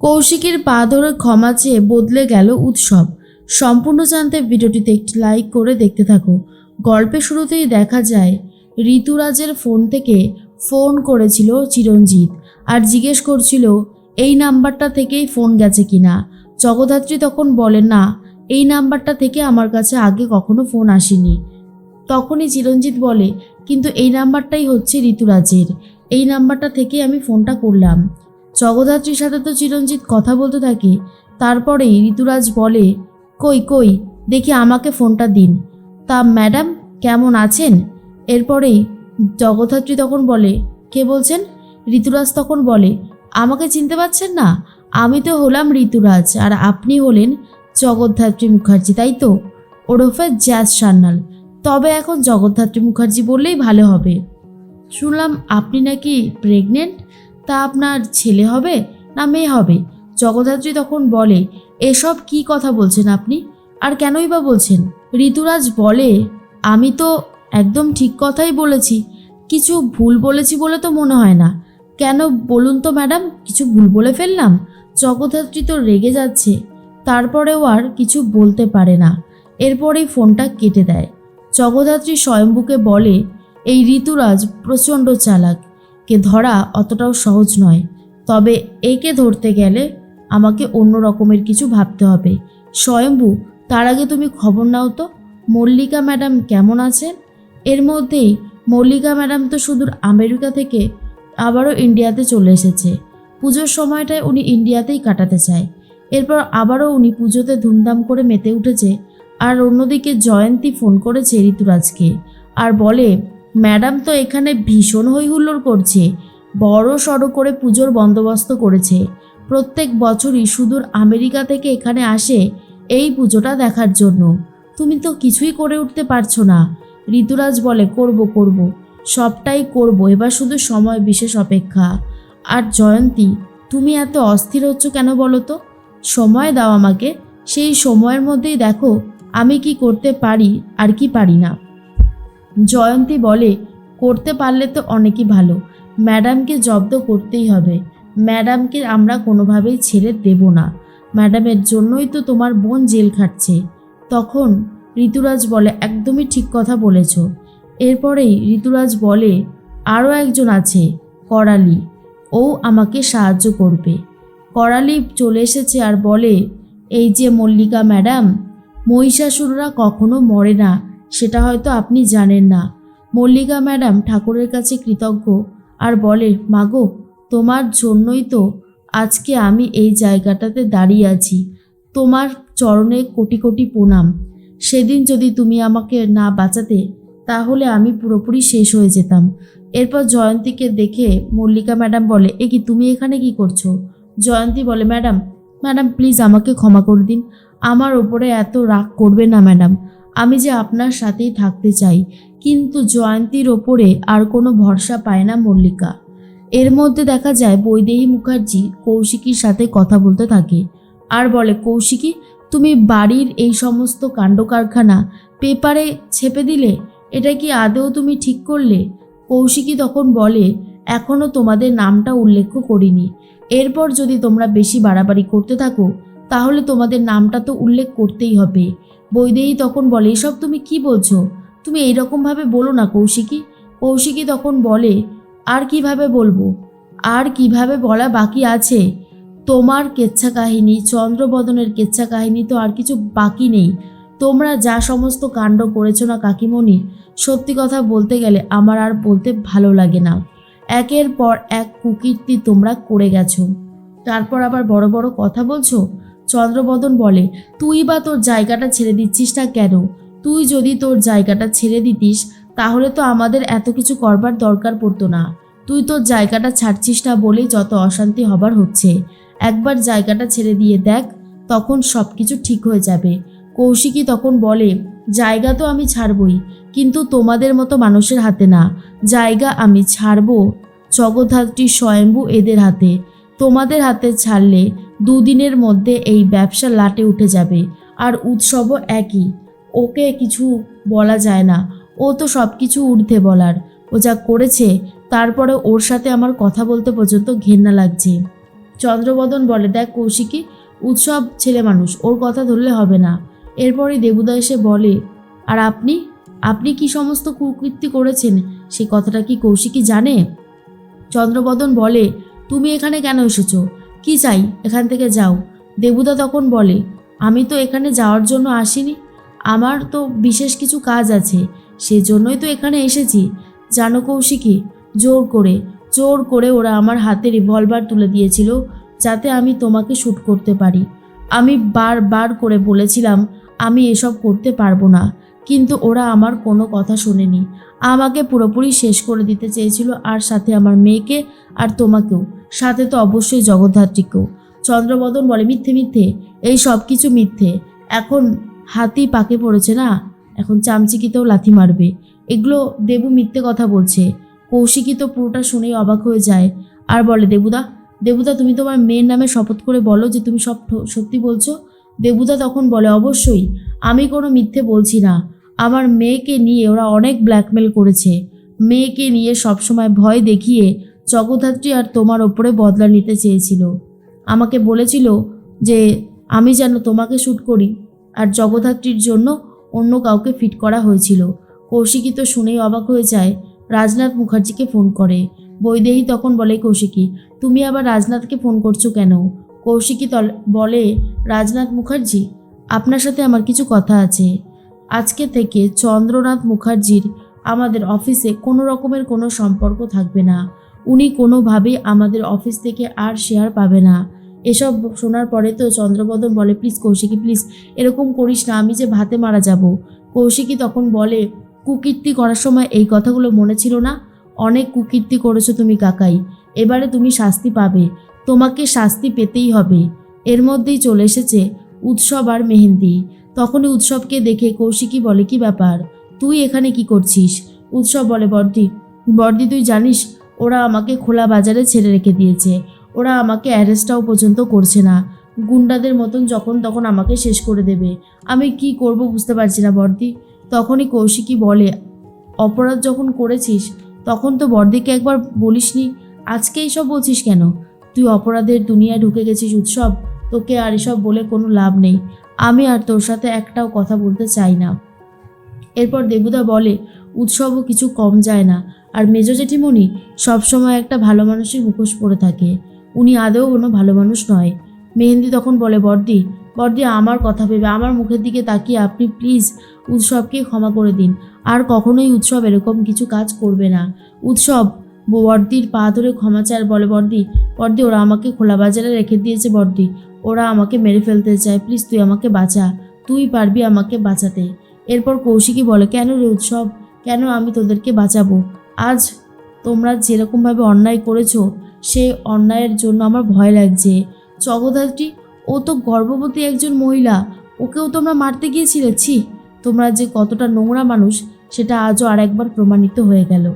কৌশিকের পা ধরে ক্ষমা চেয়ে বদলে গেল উৎসব। সম্পূর্ণ জানতে ভিডিওটিতে একটি লাইক করে দেখতে থাকো। গল্পের শুরুতেই দেখা যায়, ঋতুরাজের ফোন থেকে ফোন করেছিল চিরঞ্জিত আর জিজ্ঞেস করছিল, এই নাম্বারটা থেকেই ফোন গেছে কিনা? জগদ্ধাত্রী তখন বলেন না, এই নাম্বারটা থেকে আমার কাছে আগে কখনো ফোন আসেনি। তখনই চিরঞ্জিত বলে, কিন্তু এই নাম্বারটাই হচ্ছে ঋতুরাজের। এই নাম্বারটা থেকে আমি ফোনটা করলাম। জগদ্ধাত্রীর সাথে তো চিরঞ্জিত কথা বলতে থাকে। তারপরেই ঋতুরাজ বলে, কই কই, দেখি আমাকে ফোনটা দিন। তা ম্যাডাম, কেমন আছেন? এরপরেই জগদ্ধাত্রী তখন বলে, কে বলছেন? ঋতুরাজ তখন বলে, আমাকে চিনতে পারছেন না? আমি তো হলাম ঋতুরাজ, আর আপনি হলেন জগদ্ধাত্রী মুখার্জি, তাই তো? ওরফে জ্যাজ সান্যাল, তবে এখন জগদ্ধাত্রী মুখার্জি বললেই ভালো হবে। শুনলাম আপনি নাকি প্রেগনেন্ট? তা আপনার ছেলে হবে না মেয়ে হবে? জগদ্ধাত্রী তখন বলে, এসব কি কথা বলছেন আপনি? আর কেনই বা বলছেন? ঋতুরাজ বলে, আমি তো একদম ঠিক কথাই বলেছি। কিছু ভুল বলেছি বলে তো মনে হয় না। কেন বলুন তো ম্যাডাম, কিছু ভুল বলে ফেললাম? জগদ্ধাত্রী তো রেগে যাচ্ছে, তারপরেও আর কিছু বলতে পারে না। এরপরেই ফোনটা কেটে দেয়। জগদ্ধাত্রী স্বয়ম্ভুকে বলে, এই ঋতুরাজ প্রচণ্ড চালাক। কে ধরা অতটাও সহজ নয়। তবে একে ধরতে গেলে আমাকে অন্য রকমের কিছু ভাবতে হবে। স্বয়ম্ভু, তার আগে তুমি খবর নাও তো, মল্লিকা ম্যাডাম কেমন আছেন? এর মধ্যেই মল্লিকা ম্যাডাম তো সুদূর আমেরিকা থেকে আবারও ইন্ডিয়াতে চলে এসেছে। পুজোর সময়টায় উনি ইন্ডিয়াতেই কাটাতে চায়। এরপর আবারও উনি পুজোতে ধুমধাম করে মেতে উঠেছে। আর অন্যদিকে জয়ন্তী ফোন করেছে ঋতুরাজকে। আর বলে ম্যাডাম তো এখানে ভীষণ হই হুল্লোড় করছে। বড় সড়ো করে পুজোর বন্দোবস্ত করেছে। প্রত্যেক বছরই সুদূর আমেরিকা থেকে এখানে আসে এই পুজোটা দেখার জন্য। তুমি তো কিছুই করে উঠতে পারছ না। ঋতুরাজ বলে, করব করব। সবটাই করব। এবার শুধু সময় বিশেষ অপেক্ষা। আর জয়ন্তী, তুমি এত অস্থির হচ্ছ কেন বলো তো? সময় দাও আমাকে। সেই সময়ের মধ্যেই দেখো আমি কি করতে পারি আর কি পারি না। জয়ন্তী বলে, করতে পারলে তো অনেকই ভালো। ম্যাডামকে জব্দ করতেই হবে। ম্যাডামকে আমরা কোনোভাবেই ছেড়ে দেব না। ম্যাডামের জন্যই তো তোমার বোন জেল খাটছে। তখন ঋতুরাজ বলে, একদমই ঠিক কথা বলেছ। এরপরেই ঋতুরাজ বলে, আরও একজন আছে, করালি। ও আমাকে সাহায্য করবে। করালি চলে এসেছে আর বলে, এই যে মল্লিকা ম্যাডাম, মহিষাসুররা কখনো মরে না। সেটা হয়তো আপনি জানেন না। মল্লিকা ম্যাডাম ঠাকুরের কাছে কৃতজ্ঞ আর বলে, মাগো, তোমার জন্যই তো আজকে আমি এই জায়গাটাতে দাঁড়িয়ে আছি। তোমার চরণে কোটি কোটি প্রণাম। সেদিন যদি তুমি আমাকে না বাঁচাতে, তাহলে আমি পুরোপুরি শেষ হয়ে যেতাম এরপর জয়ন্তীকে দেখে মল্লিকা ম্যাডাম বলে, এ কি তুমি এখানে কি করছ জয়ন্তী বলে, ম্যাডাম ম্যাডাম, প্লিজ আমাকে ক্ষমা করে দিন। আমার ওপরে এত রাগ করবে না, ম্যাডাম। আমি যে আপনার সাথেই থাকতে চাই, কিন্তু জয়ন্তীর ওপরে আর কোনো ভরসা পায় না মল্লিকা। এর মধ্যে দেখা যায় বৈদেহী মুখার্জি কৌশিকীর সাথে কথা বলতে থাকে। আর বলে, কৌশিকী, তুমি বাড়ির এই সমস্ত কাণ্ড কারখানা পেপারে ছেপে দিলে? এটা কি আদেও তুমি ঠিক করলে? কৌশিকী তখন বলে এখনও তোমাদের নামটা উল্লেখ করিনি। এরপর যদি তোমরা বেশি বাড়াবাড়ি করতে থাকো, তাহলে তোমাদের নামটা তো উল্লেখ করতেই হবে। বৈদেহী তখন বলে, এসব তুমি কি বলছো? তুমি এইরকমভাবে বলো না কৌশিকী। কৌশিকী তখন বলে, আর কীভাবে বলব? আর কীভাবে বলা বাকি আছে? তোমার কেচ্ছা কাহিনী, চন্দ্রবদনের কেচ্ছা কাহিনী তো আর কিছু বাকি নেই। তোমরা যা সমস্ত কাণ্ড করেছ না কাকিমণি, সত্যি কথা বলতে গেলে আমার আর বলতে ভালো লাগে না। একের পর এক কুকীর্তি তোমরা করে গেছো। তারপর আবার বড় বড় কথা বলছো? চন্দ্রবদন বলে, তুই বা তোর জায়গাটা ছেড়ে দিচ্ছিস না কেন? তুই যদি তোর জায়গাটা ছেড়ে দিতিস, তাহলে তো আমাদের এত কিছু করবার দরকার পড়তো না। তুই তোর জায়গাটা ছাড়ছিস না বলেই যত অশান্তি হবার হচ্ছে। একবার জায়গাটা ছেড়ে দিয়ে দেখ, তখন সব কিছু ঠিক হয়ে যাবে। কৌশিকী তখন বলে, জায়গা তো আমি ছাড়বই, কিন্তু তোমাদের মতো মানুষের হাতে না। জায়গা আমি ছাড়বো। জগদ্ধাত্রী স্বয়ম্ভু এদের হাতে। তোমাদের হাতে ছাড়লে দুদিনের মধ্যে এই ব্যবসা লাটে উঠে যাবে। আর উৎসবও একই। ওকে কিছু বলা যায় না। ও তো সব কিছু ঊর্ধ্বে বলার। ও যা করেছে, তারপরে ওর সাথে আমার কথা বলতে পর্যন্ত ঘেন্না লাগছে। চন্দ্রবদন বলে, দেখ কৌশিকী, উৎসব ছেলে মানুষ, ওর কথা ধরলে হবে না। এরপরই দেবুদা এসে বলে, আর আপনি? আপনি কি সমস্ত কুকীর্তি করেছেন? সে কথাটা কি কৌশিকী জানে? চন্দ্রবদন বলে, তুমি এখানে কেন এসেছ? কি চাই? এখান থেকে যাও। দেবুদা তখন বলে, আমি তো এখানে যাওয়ার জন্য আসিনি। আমার তো বিশেষ কিছু কাজ আছে। সেজন্যই তো এখানে এসেছি। জানো কৌশিকী, জোর করে জোর করে ওরা আমার হাতে রিভলভার তুলে দিয়েছিল যাতে আমি তোমাকে শ্যুট করতে পারি। আমি বারবার করে বলেছিলাম, আমি এসব করতে পারব না। কিন্তু ওরা আমার কোনো কথা শোনেনি। আমাকে পুরোপুরি শেষ করে দিতে চেয়েছিল আর সাথে আমার মেয়েকে আর তোমাকেও। সাথে তো অবশ্যই জগদ্ধাত্রীকেও। চন্দ্রবদন বলে, মিথ্যে মিথ্যে। এই সব কিছু মিথ্যে। এখন হাতি পাকে পড়েছে না? এখন চামচিকিতেও লাথি মারবে। এগুলো দেবু মিথ্যে কথা বলছে। কৌশিকী তো পুরোটা শুনেই অবাক হয়ে যায়। আর বলে, দেবুদা দেবুদা, তুমি তোমার মেয়ের নামে শপথ করে বলো যে তুমি সব সত্যি বলছো? দেবুদা তখন বলে, অবশ্যই। আমি কোনো মিথ্যে বলছি না। আমার মেয়েকে নিয়ে ওরা অনেক ব্ল্যাকমেল করেছে। মেয়েকে নিয়ে সবসময় ভয় দেখিয়ে জগদ্ধাত্রী আর তোমার ওপরে বদলা নিতে চেয়েছিল। আমাকে বলেছিল যে, আমি যেন তোমাকে শ্যুট করি। আর জগদ্ধাত্রীর জন্য অন্য কাউকে ফিট করা হয়েছিল। কৌশিকী তো শুনেই অবাক হয়ে যায়, রাজনাথ মুখার্জিকে ফোন করে। বৈদেহী তখন বলে, কৌশিকী, তুমি আবার রাজনাথকে ফোন করছ কেন? কৌশিকী বলে, রাজনাথ মুখার্জি, আপনার সাথে আমার কিছু কথা আছে। আজকে থেকে চন্দ্রনাথ মুখার্জির আমাদের অফিসে কোনো রকমের কোনো সম্পর্ক থাকবে না। উনি কোনোভাবেই আমাদের অফিস থেকে আর শেয়ার পাবে না। এসব শোনার পরে তো চন্দ্রবদন বলে, প্লিজ কৌশিকী, প্লিজ এরকম করিস না, আমি যে ভাতে মারা যাব। কৌশিকী তখন বলে, কুকীর্তি করার সময় এই কথাগুলো মনে ছিল না? অনেক কুকীর্তি করেছ তুমি কাকাই। এবারে তুমি শাস্তি পাবে। তোমাকে শাস্তি পেতেই হবে। এর মধ্যেই চলে এসেছে উৎসব আর মেহেন্দি। তখনই উৎসবকে দেখে কৌশিকী বলে, কি ব্যাপার? তুই এখানে কি করছিস? উৎসব বলে, বর্দি বর্দি, তুই জানিস, ওরা আমাকে খোলা বাজারে ছেড়ে রেখে দিয়েছে। ওরা আমাকে অ্যারেস্টটাও পর্যন্ত করছে না। গুন্ডাদের মতন যখন তখন আমাকে শেষ করে দেবে। আমি কি করব বুঝতে পারছি না, বর্দি। তখনই কৌশিকী বলে, অপরাধ যখন করেছিস, তখন তো বর্দিকে একবার বলিসনি। আজকে এইসব বলছিস কেন? তুই অপরাধের দুনিয়ায় ঢুকে গেছিস উৎসব। তোকে আর এসব বলে কোনো লাভ নেই। আমি আর তোর সাথে একটাও কথা বলতে চাই না। এরপর দেবুদা বলে, উৎসবও কিছু কম যায় না। আর মেজ জেঠিমণি সবসময় একটা ভালো মানুষের মুখোশ পরে থাকে। উনি আদৌ কোনো ভালো মানুষ নয়। মেহেন্দি তখন বলে, বর্দি বর্দি, আমার কথা ভেবে আমার মুখের দিকে তাকিয়ে আপনি প্লিজ উৎসবকে ক্ষমা করে দিন। আর কখনোই উৎসব এরকম কিছু কাজ করবে না। উৎসব, বর্দির পা ধরে ক্ষমা চায় বলে, বর্দি বর্দি, ওরা আমাকে খোলা বাজারে রেখে দিয়েছে, বর্দি। ওরা আমাকে মেরে ফেলতে চায়। প্লিজ তুই আমাকে বাঁচা। তুই পারবি আমাকে বাঁচাতে। এরপর কৌশিকী বলে, কেন রে উৎসব? কেন আমি তোদেরকে বাঁচাবো? আজ তোমরা যেরকমভাবে অন্যায় করেছ সেই অন্যায়ের জন্য আমার ভয় লাগছে। জগদ্ধাত্রী, ও তো গর্ভবতী একজন মহিলা। ওকেও তোমরা মারতে গিয়েছিলে? ছি! তোমরা যে কতটা নোংরা মানুষ, সেটা আজও আর একবার প্রমাণিত হয়ে গেল।